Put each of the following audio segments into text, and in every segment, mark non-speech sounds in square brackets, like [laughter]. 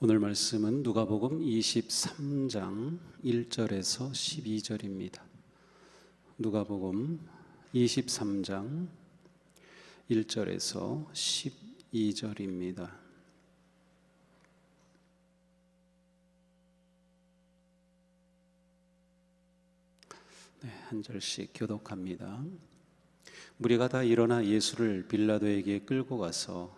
오늘 말씀은 누가복음 23장 1절에서 12절입니다. 누가복음 23장 1절에서 12절입니다. 네, 한 절씩 교독합니다. 무리가 다 일어나 예수를 빌라도에게 끌고 가서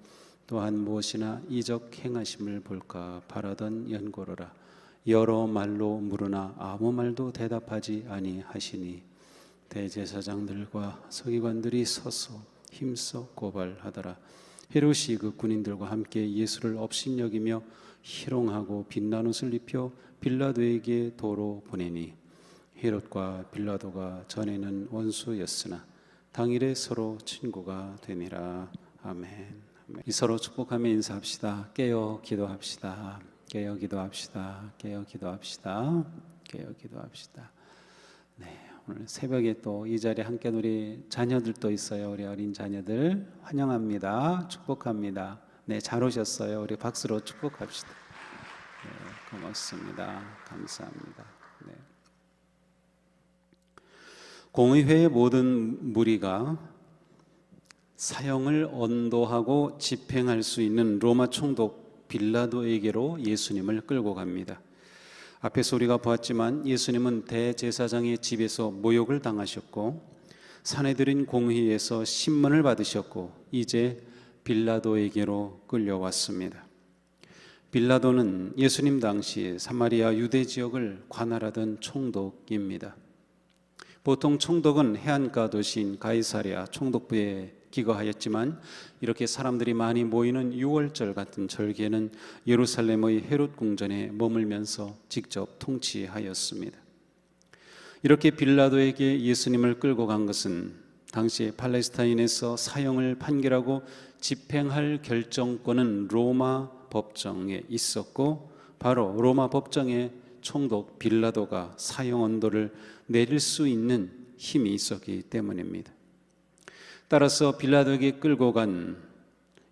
또한 무엇이나 이적 행하심을 볼까 바라던 연고로라. 여러 말로 물으나 아무 말도 대답하지 아니하시니 대제사장들과 서기관들이 서서 힘써 고발하더라. 헤롯이 그 군인들과 함께 예수를 업신여기며 희롱하고 빛난 옷을 입혀 빌라도에게 도로 보내니 헤롯과 빌라도가 전에는 원수였으나 당일에 서로 친구가 되니라. 아멘. 이 서로 축복하며 인사합시다. 깨어 기도합시다. 깨어 기도합시다. 깨어 기도합시다. 깨어 기도합시다. 네, 오늘 새벽에 또 이 자리에 함께 우리 자녀들도 있어요. 우리 어린 자녀들 환영합니다. 축복합니다. 네, 잘 오셨어요. 우리 박수로 축복합시다. 네, 고맙습니다. 감사합니다. 네. 공의회의 모든 무리가 사형을 언도하고 집행할 수 있는 로마 총독 빌라도에게로 예수님을 끌고 갑니다. 앞에서 우리가 보았지만 예수님은 대제사장의 집에서 모욕을 당하셨고 사내들인 공회에서 신문을 받으셨고 이제 빌라도에게로 끌려왔습니다. 빌라도는 예수님 당시 사마리아 유대 지역을 관할하던 총독입니다. 보통 총독은 해안가 도시인 가이사리아 총독부에 기거하였지만 이렇게 사람들이 많이 모이는 6월절 같은 절기에는 예루살렘의 헤롯 궁전에 머물면서 직접 통치하였습니다. 이렇게 빌라도에게 예수님을 끌고 간 것은 당시 팔레스타인에서 사형을 판결하고 집행할 결정권은 로마 법정에 있었고 바로 로마 법정에 총독 빌라도가 사형 언도를 내릴 수 있는 힘이 있었기 때문입니다. 따라서 빌라도에게 끌고 간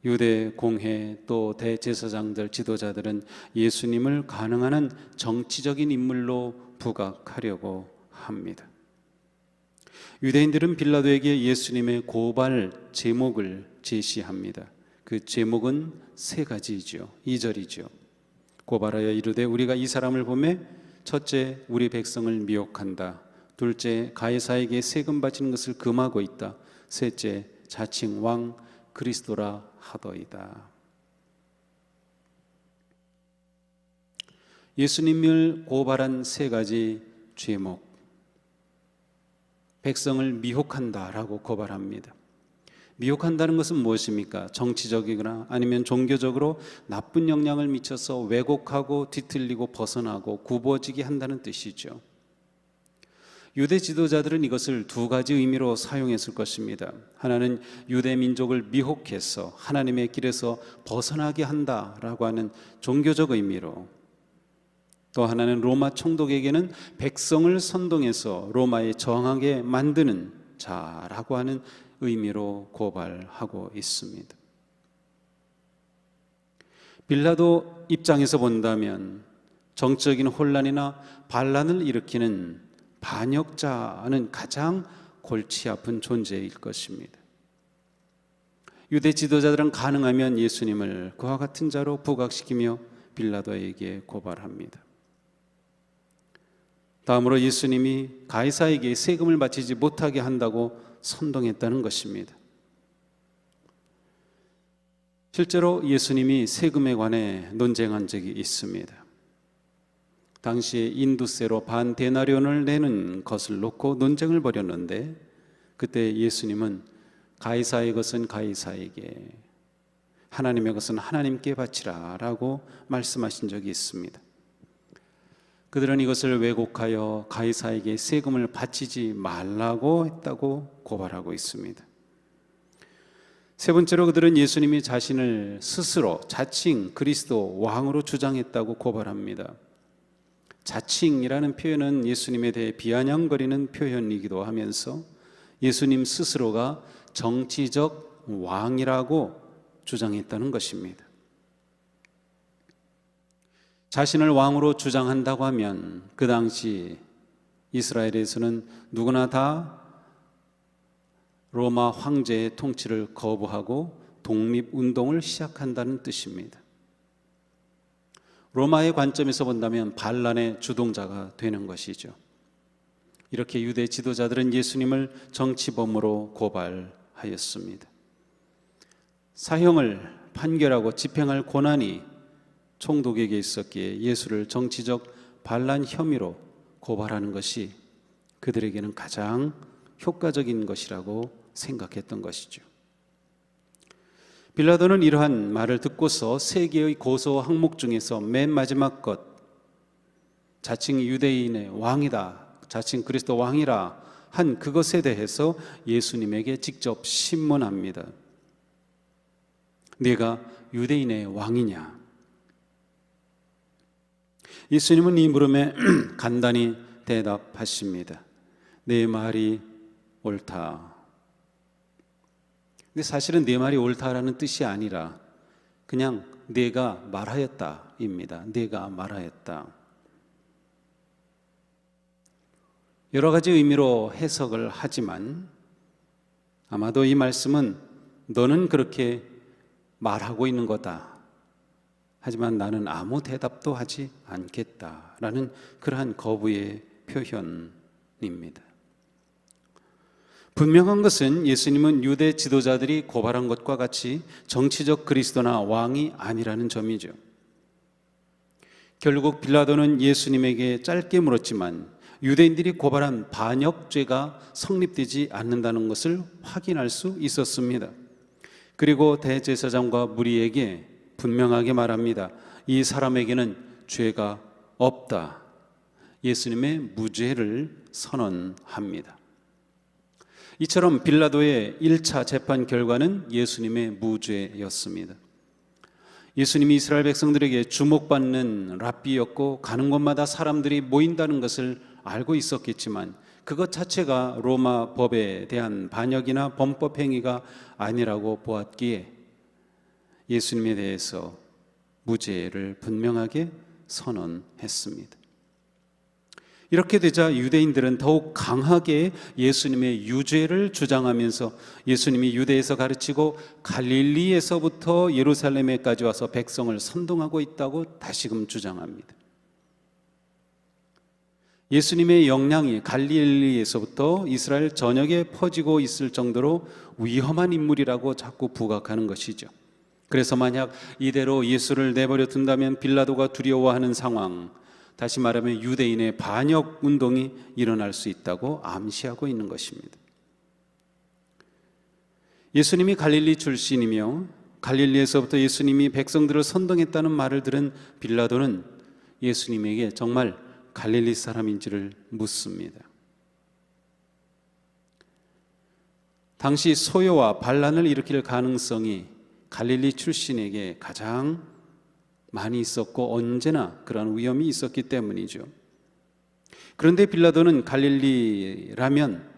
유대 공회 또 대제사장들 지도자들은 예수님을 가능한 한 정치적인 인물로 부각하려고 합니다. 유대인들은 빌라도에게 예수님의 고발 제목을 제시합니다. 그 제목은 세 가지죠. 2절이죠. 고발하여 이르되 우리가 이 사람을 보매 첫째 우리 백성을 미혹한다. 둘째 가이사에게 세금 바치는 것을 금하고 있다. 셋째 자칭 왕 그리스도라 하더이다. 예수님을 고발한 세 가지 죄목. 백성을 미혹한다라고 고발합니다. 미혹한다는 것은 무엇입니까? 정치적이거나 아니면 종교적으로 나쁜 영향을 미쳐서 왜곡하고 뒤틀리고 벗어나고 굽어지게 한다는 뜻이죠. 유대 지도자들은 이것을 두 가지 의미로 사용했을 것입니다. 하나는 유대 민족을 미혹해서 하나님의 길에서 벗어나게 한다라고 하는 종교적 의미로 또 하나는 로마 총독에게는 백성을 선동해서 로마에 저항하게 만드는 자라고 하는 의미로 고발하고 있습니다. 빌라도 입장에서 본다면 정적인 혼란이나 반란을 일으키는 반역자는 가장 골치 아픈 존재일 것입니다. 유대 지도자들은 가능하면 예수님을 그와 같은 자로 부각시키며 빌라도에게 고발합니다. 다음으로 예수님이 가이사에게 세금을 바치지 못하게 한다고 선동했다는 것입니다. 실제로 예수님이 세금에 관해 논쟁한 적이 있습니다. 당시에 인두세로 반 데나리온을 내는 것을 놓고 논쟁을 벌였는데 그때 예수님은 가이사의 것은 가이사에게 하나님의 것은 하나님께 바치라라고 말씀하신 적이 있습니다. 그들은 이것을 왜곡하여 가이사에게 세금을 바치지 말라고 했다고 고발하고 있습니다. 세 번째로 그들은 예수님이 자신을 스스로 자칭 그리스도 왕으로 주장했다고 고발합니다. 자칭이라는 표현은 예수님에 대해 비아냥거리는 표현이기도 하면서 예수님 스스로가 정치적 왕이라고 주장했다는 것입니다. 자신을 왕으로 주장한다고 하면 그 당시 이스라엘에서는 누구나 다 로마 황제의 통치를 거부하고 독립운동을 시작한다는 뜻입니다. 로마의 관점에서 본다면 반란의 주동자가 되는 것이죠. 이렇게 유대 지도자들은 예수님을 정치범으로 고발하였습니다. 사형을 판결하고 집행할 권한이 총독에게 있었기에 예수를 정치적 반란 혐의로 고발하는 것이 그들에게는 가장 효과적인 것이라고 생각했던 것이죠. 빌라도는 이러한 말을 듣고서 세 개의 고소 항목 중에서 맨 마지막 것 자칭 유대인의 왕이다. 자칭 그리스도 왕이라 한 그것에 대해서 예수님에게 직접 신문합니다. 네가 유대인의 왕이냐? 예수님은 이 물음에 [clears throat] 간단히 대답하십니다. 내 말이 옳다. 근데 사실은 내 말이 옳다라는 뜻이 아니라 그냥 내가 말하였다입니다. 내가 말하였다. 여러 가지 의미로 해석을 하지만 아마도 이 말씀은 너는 그렇게 말하고 있는 거다. 하지만 나는 아무 대답도 하지 않겠다라는 그러한 거부의 표현입니다. 분명한 것은 예수님은 유대 지도자들이 고발한 것과 같이 정치적 그리스도나 왕이 아니라는 점이죠. 결국 빌라도는 예수님에게 짧게 물었지만 유대인들이 고발한 반역죄가 성립되지 않는다는 것을 확인할 수 있었습니다. 그리고 대제사장과 무리에게 분명하게 말합니다. 이 사람에게는 죄가 없다. 예수님의 무죄를 선언합니다. 이처럼 빌라도의 1차 재판 결과는 예수님의 무죄였습니다. 예수님이 이스라엘 백성들에게 주목받는 랍비였고 가는 곳마다 사람들이 모인다는 것을 알고 있었겠지만 그것 자체가 로마 법에 대한 반역이나 범법 행위가 아니라고 보았기에 예수님에 대해서 무죄를 분명하게 선언했습니다. 이렇게 되자 유대인들은 더욱 강하게 예수님의 유죄를 주장하면서 예수님이 유대에서 가르치고 갈릴리에서부터 예루살렘에까지 와서 백성을 선동하고 있다고 다시금 주장합니다. 예수님의 영향이 갈릴리에서부터 이스라엘 전역에 퍼지고 있을 정도로 위험한 인물이라고 자꾸 부각하는 것이죠. 그래서 만약 이대로 예수를 내버려 둔다면 빌라도가 두려워하는 상황, 다시 말하면 유대인의 반역 운동이 일어날 수 있다고 암시하고 있는 것입니다. 예수님이 갈릴리 출신이며 갈릴리에서부터 예수님이 백성들을 선동했다는 말을 들은 빌라도는 예수님에게 정말 갈릴리 사람인지를 묻습니다. 당시 소요와 반란을 일으킬 가능성이 갈릴리 출신에게 가장 많이 있었고 언제나 그런 위험이 있었기 때문이죠. 그런데 빌라도는 갈릴리라면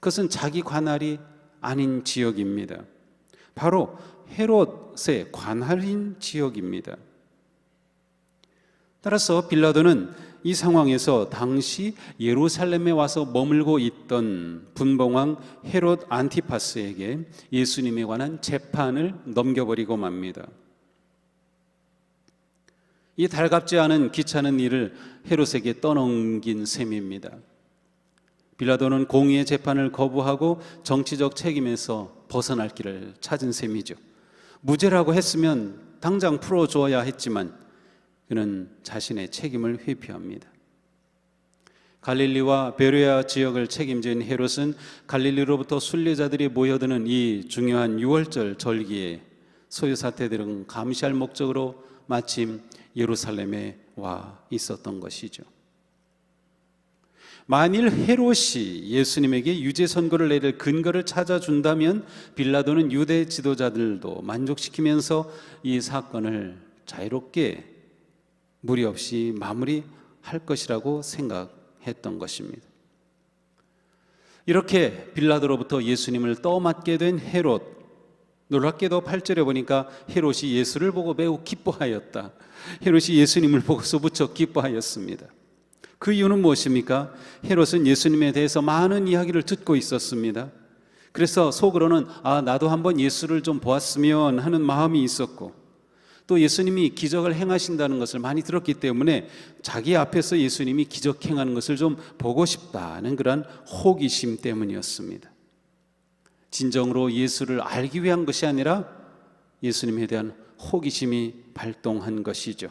그것은 자기 관할이 아닌 지역입니다. 바로 헤롯의 관할인 지역입니다. 따라서 빌라도는 이 상황에서 당시 예루살렘에 와서 머물고 있던 분봉왕 헤롯 안티파스에게 예수님에 관한 재판을 넘겨버리고 맙니다. 이 달갑지 않은 귀찮은 일을 헤롯에게 떠넘긴 셈입니다. 빌라도는 공의의 재판을 거부하고 정치적 책임에서 벗어날 길을 찾은 셈이죠. 무죄라고 했으면 당장 풀어줘야 했지만 그는 자신의 책임을 회피합니다. 갈릴리와 베레아 지역을 책임진 헤롯은 갈릴리로부터 순례자들이 모여드는 이 중요한 6월절 절기에 소유 사태 들은 감시할 목적으로 마침 예루살렘에 와 있었던 것이죠. 만일 헤롯이 예수님에게 유죄 선고를 내릴 근거를 찾아준다면 빌라도는 유대 지도자들도 만족시키면서 이 사건을 자유롭게 무리 없이 마무리할 것이라고 생각했던 것입니다. 이렇게 빌라도로부터 예수님을 떠맡게 된 헤롯 놀랍게도 8절에 보니까 헤롯이 예수를 보고 매우 기뻐하였다. 헤롯이 예수님을 보고서 무척 기뻐하였습니다. 그 이유는 무엇입니까? 헤롯은 예수님에 대해서 많은 이야기를 듣고 있었습니다. 그래서 속으로는 아 나도 한번 예수를 좀 보았으면 하는 마음이 있었고 또 예수님이 기적을 행하신다는 것을 많이 들었기 때문에 자기 앞에서 예수님이 기적 행하는 것을 좀 보고 싶다는 그런 호기심 때문이었습니다. 진정으로 예수를 알기 위한 것이 아니라 예수님에 대한 호기심이 발동한 것이죠.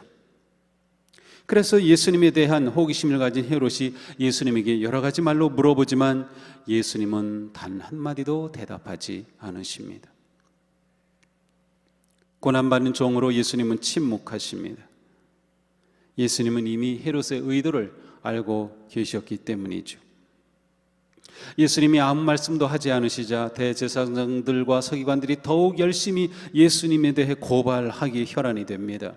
그래서 예수님에 대한 호기심을 가진 헤롯이 예수님에게 여러 가지 말로 물어보지만 예수님은 단 한마디도 대답하지 않으십니다. 고난받는 종으로 예수님은 침묵하십니다. 예수님은 이미 헤롯의 의도를 알고 계셨기 때문이죠. 예수님이 아무 말씀도 하지 않으시자 대제사장들과 서기관들이 더욱 열심히 예수님에 대해 고발하기 혈안이 됩니다.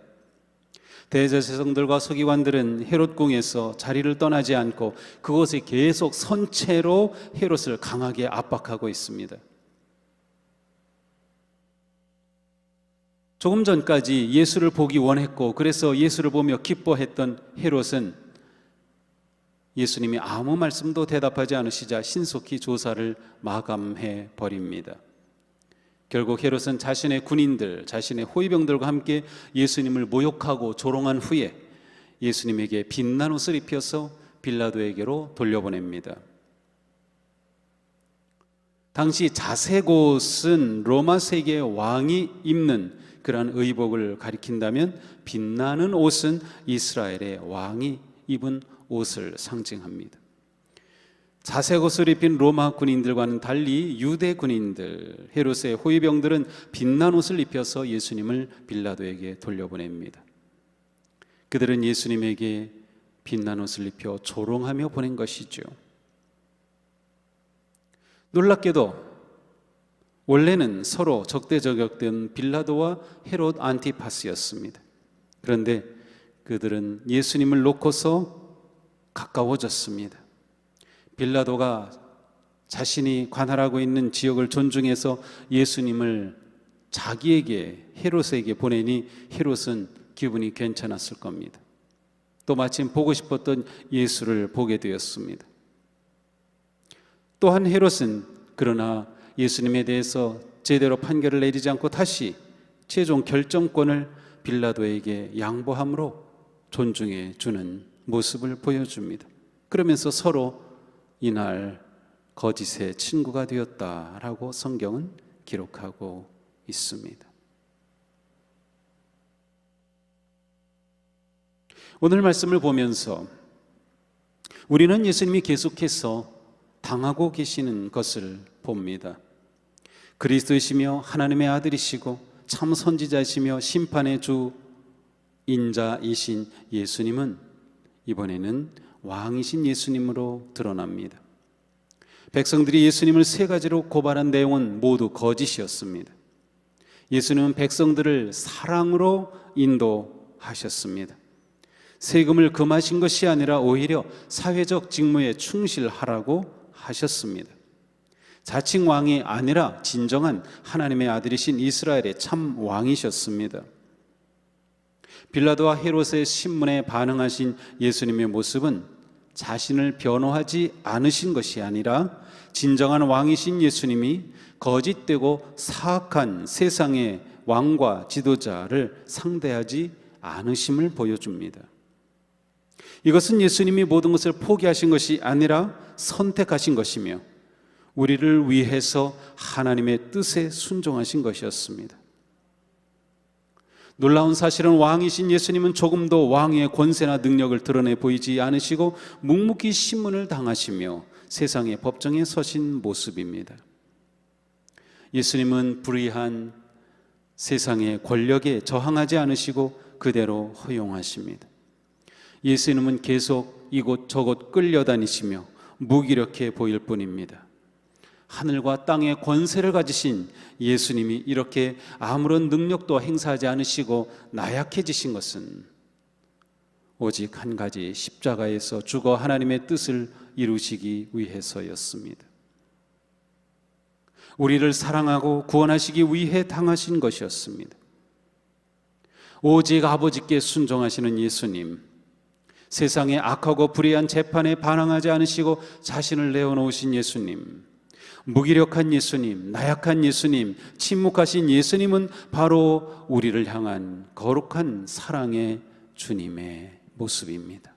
대제사장들과 서기관들은 헤롯 궁에서 자리를 떠나지 않고 그곳에 계속 선체로 헤롯을 강하게 압박하고 있습니다. 조금 전까지 예수를 보기 원했고 그래서 예수를 보며 기뻐했던 헤롯은 예수님이 아무 말씀도 대답하지 않으시자 신속히 조사를 마감해 버립니다. 결국 헤롯은 자신의 군인들, 자신의 호위병들과 함께 예수님을 모욕하고 조롱한 후에 예수님에게 빛난 옷을 입혀서 빌라도에게로 돌려보냅니다. 당시 자색 옷은 로마 세계 왕이 입는 그러한 의복을 가리킨다면 빛나는 옷은 이스라엘의 왕이 입은 옷을 상징합니다. 자색 옷을 입힌 로마 군인들과는 달리 유대 군인들, 헤롯의 호위병들은 빛난 옷을 입혀서 예수님을 빌라도에게 돌려보냅니다. 그들은 예수님에게 빛난 옷을 입혀 조롱하며 보낸 것이죠. 놀랍게도 원래는 서로 적대적역된 빌라도와 헤롯 안티파스였습니다. 그런데 그들은 예수님을 놓고서 가까워졌습니다. 빌라도가 자신이 관할하고 있는 지역을 존중해서 예수님을 자기에게 헤롯에게 보내니 헤롯은 기분이 괜찮았을 겁니다. 또 마침 보고 싶었던 예수를 보게 되었습니다. 또한 헤롯은 그러나 예수님에 대해서 제대로 판결을 내리지 않고 다시 최종 결정권을 빌라도에게 양보함으로 존중해 주는 모습을 보여줍니다. 그러면서 서로 이날 거짓의 친구가 되었다라고 성경은 기록하고 있습니다. 오늘 말씀을 보면서 우리는 예수님이 계속해서 당하고 계시는 것을 봅니다. 그리스도이시며 하나님의 아들이시고 참 선지자이시며 심판의 주 인자이신 예수님은 이번에는 왕이신 예수님으로 드러납니다. 백성들이 예수님을 세 가지로 고발한 내용은 모두 거짓이었습니다. 예수님은 백성들을 사랑으로 인도하셨습니다. 세금을 금하신 것이 아니라 오히려 사회적 직무에 충실하라고 하셨습니다. 자칭 왕이 아니라 진정한 하나님의 아들이신 이스라엘의 참 왕이셨습니다. 빌라도와 헤롯의 신문에 반응하신 예수님의 모습은 자신을 변호하지 않으신 것이 아니라 진정한 왕이신 예수님이 거짓되고 사악한 세상의 왕과 지도자를 상대하지 않으심을 보여줍니다. 이것은 예수님이 모든 것을 포기하신 것이 아니라 선택하신 것이며 우리를 위해서 하나님의 뜻에 순종하신 것이었습니다. 놀라운 사실은 왕이신 예수님은 조금도 왕의 권세나 능력을 드러내 보이지 않으시고 묵묵히 신문을 당하시며 세상의 법정에 서신 모습입니다. 예수님은 불의한 세상의 권력에 저항하지 않으시고 그대로 허용하십니다. 예수님은 계속 이곳 저곳 끌려다니시며 무기력해 보일 뿐입니다. 하늘과 땅의 권세를 가지신 예수님이 이렇게 아무런 능력도 행사하지 않으시고 나약해지신 것은 오직 한 가지 십자가에서 죽어 하나님의 뜻을 이루시기 위해서였습니다. 우리를 사랑하고 구원하시기 위해 당하신 것이었습니다. 오직 아버지께 순종하시는 예수님, 세상의 악하고 불의한 재판에 반항하지 않으시고 자신을 내어놓으신 예수님, 무기력한 예수님, 나약한 예수님, 침묵하신 예수님은 바로 우리를 향한 거룩한 사랑의 주님의 모습입니다.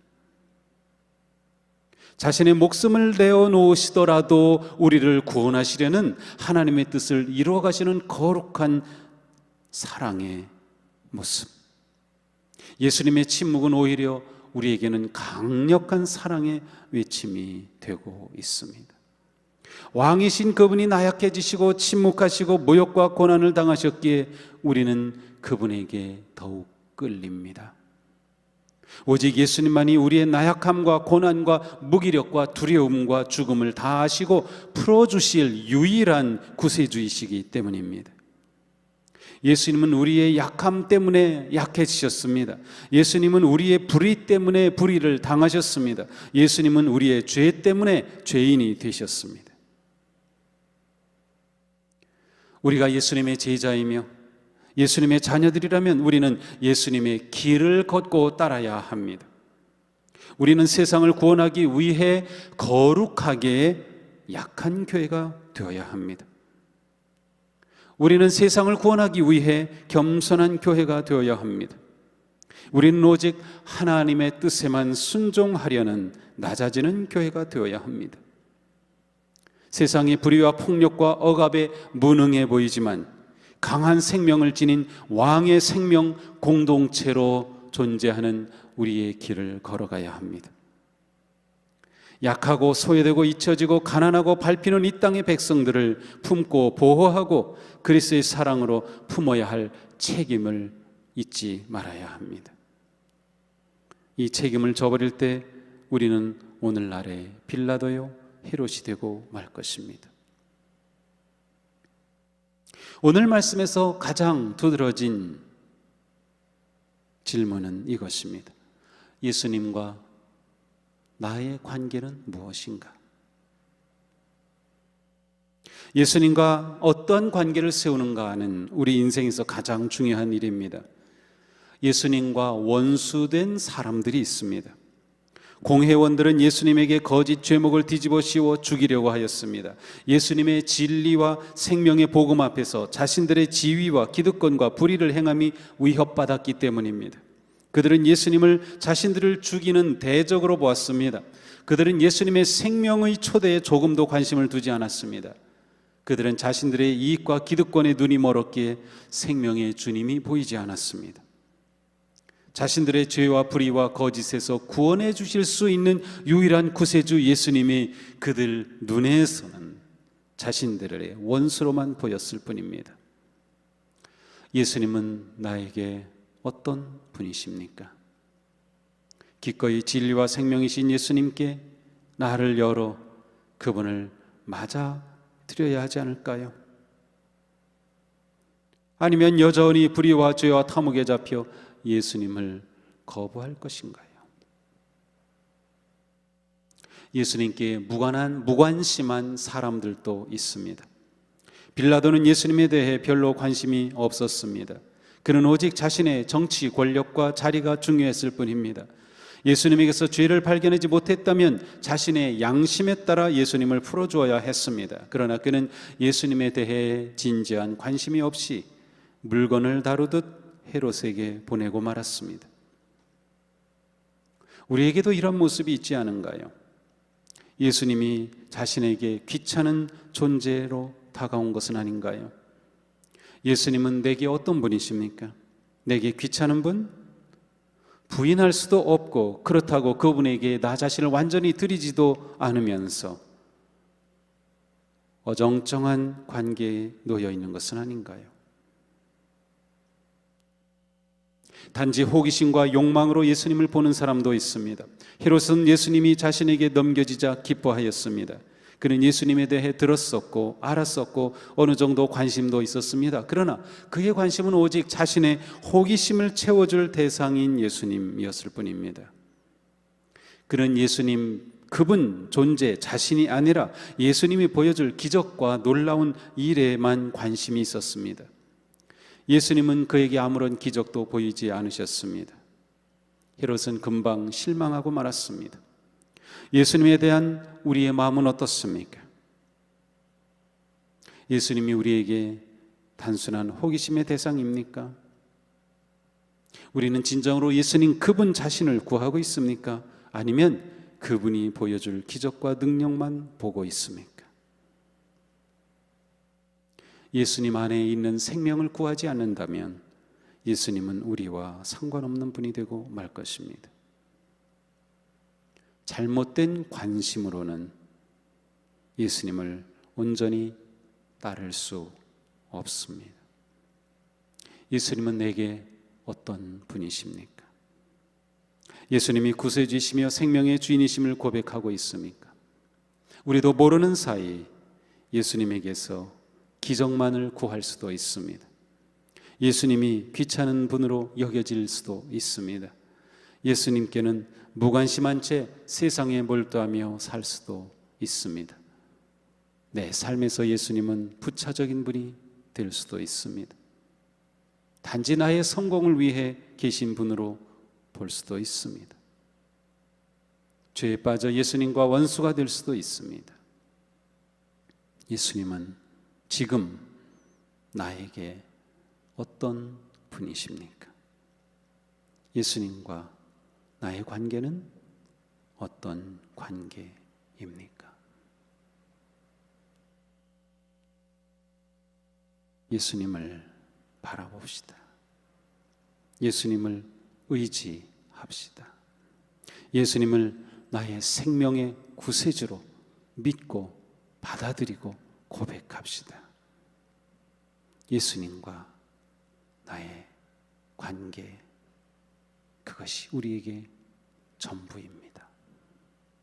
자신의 목숨을 내어 놓으시더라도 우리를 구원하시려는 하나님의 뜻을 이루어 가시는 거룩한 사랑의 모습. 예수님의 침묵은 오히려 우리에게는 강력한 사랑의 외침이 되고 있습니다. 왕이신 그분이 나약해지시고 침묵하시고 모욕과 고난을 당하셨기에 우리는 그분에게 더욱 끌립니다. 오직 예수님만이 우리의 나약함과 고난과 무기력과 두려움과 죽음을 다 아시고 풀어주실 유일한 구세주이시기 때문입니다. 예수님은 우리의 약함 때문에 약해지셨습니다. 예수님은 우리의 불의 때문에 불의를 당하셨습니다. 예수님은 우리의 죄 때문에 죄인이 되셨습니다. 우리가 예수님의 제자이며 예수님의 자녀들이라면 우리는 예수님의 길을 걷고 따라야 합니다. 우리는 세상을 구원하기 위해 거룩하게 약한 교회가 되어야 합니다. 우리는 세상을 구원하기 위해 겸손한 교회가 되어야 합니다. 우리는 오직 하나님의 뜻에만 순종하려는 낮아지는 교회가 되어야 합니다. 세상의 불의와 폭력과 억압에 무능해 보이지만 강한 생명을 지닌 왕의 생명 공동체로 존재하는 우리의 길을 걸어가야 합니다. 약하고 소외되고 잊혀지고 가난하고 밟히는 이 땅의 백성들을 품고 보호하고 그리스의 사랑으로 품어야 할 책임을 잊지 말아야 합니다. 이 책임을 저버릴 때 우리는 오늘날의 빌라도요 헤롯이 되고 말 것입니다. 오늘 말씀에서 가장 두드러진 질문은 이것입니다. 예수님과 나의 관계는 무엇인가? 예수님과 어떤 관계를 세우는가는 우리 인생에서 가장 중요한 일입니다. 예수님과 원수된 사람들이 있습니다. 공회원들은 예수님에게 거짓 죄목을 뒤집어 씌워 죽이려고 하였습니다. 예수님의 진리와 생명의 복음 앞에서 자신들의 지위와 기득권과 불의를 행함이 위협받았기 때문입니다. 그들은 예수님을 자신들을 죽이는 대적으로 보았습니다. 그들은 예수님의 생명의 초대에 조금도 관심을 두지 않았습니다. 그들은 자신들의 이익과 기득권에 눈이 멀었기에 생명의 주님이 보이지 않았습니다. 자신들의 죄와 불의와 거짓에서 구원해 주실 수 있는 유일한 구세주 예수님이 그들 눈에서는 자신들의 원수로만 보였을 뿐입니다. 예수님은 나에게 어떤 분이십니까? 기꺼이 진리와 생명이신 예수님께 나를 열어 그분을 맞아 드려야 하지 않을까요? 아니면 여전히 불의와 죄와 탐욕에 잡혀 예수님을 거부할 것인가요? 예수님께 무관한 무관심한 사람들도 있습니다. 빌라도는 예수님에 대해 별로 관심이 없었습니다. 그는 오직 자신의 정치 권력과 자리가 중요했을 뿐입니다. 예수님에게서 죄를 발견하지 못했다면 자신의 양심에 따라 예수님을 풀어주어야 했습니다. 그러나 그는 예수님에 대해 진지한 관심이 없이 물건을 다루듯 헤롯에게 보내고 말았습니다. 우리에게도 이런 모습이 있지 않은가요? 예수님이 자신에게 귀찮은 존재로 다가온 것은 아닌가요? 예수님은 내게 어떤 분이십니까? 내게 귀찮은 분? 부인할 수도 없고 그렇다고 그분에게 나 자신을 완전히 드리지도 않으면서 어정쩡한 관계에 놓여 있는 것은 아닌가요? 단지 호기심과 욕망으로 예수님을 보는 사람도 있습니다. 헤롯은 예수님이 자신에게 넘겨지자 기뻐하였습니다. 그는 예수님에 대해 들었었고 알았었고 어느 정도 관심도 있었습니다. 그러나 그의 관심은 오직 자신의 호기심을 채워줄 대상인 예수님이었을 뿐입니다. 그는 예수님 그분 존재 자신이 아니라 예수님이 보여줄 기적과 놀라운 일에만 관심이 있었습니다. 예수님은 그에게 아무런 기적도 보이지 않으셨습니다. 헤롯은 금방 실망하고 말았습니다. 예수님에 대한 우리의 마음은 어떻습니까? 예수님이 우리에게 단순한 호기심의 대상입니까? 우리는 진정으로 예수님 그분 자신을 구하고 있습니까? 아니면 그분이 보여줄 기적과 능력만 보고 있습니까? 예수님 안에 있는 생명을 구하지 않는다면 예수님은 우리와 상관없는 분이 되고 말 것입니다. 잘못된 관심으로는 예수님을 온전히 따를 수 없습니다. 예수님은 내게 어떤 분이십니까? 예수님이 구세주이시며 생명의 주인이심을 고백하고 있습니까? 우리도 모르는 사이 예수님에게서 기적만을 구할 수도 있습니다. 예수님이 귀찮은 분으로 여겨질 수도 있습니다. 예수님께는 무관심한 채 세상에 몰두하며 살 수도 있습니다. 내 삶에서 예수님은 부차적인 분이 될 수도 있습니다. 단지 나의 성공을 위해 계신 분으로 볼 수도 있습니다. 죄에 빠져 예수님과 원수가 될 수도 있습니다. 예수님은 지금 나에게 어떤 분이십니까? 예수님과 나의 관계는 어떤 관계입니까? 예수님을 바라봅시다. 예수님을 의지합시다. 예수님을 나의 생명의 구세주로 믿고 받아들이고 고백합시다. 예수님과 나의 관계, 그것이 우리에게 전부입니다.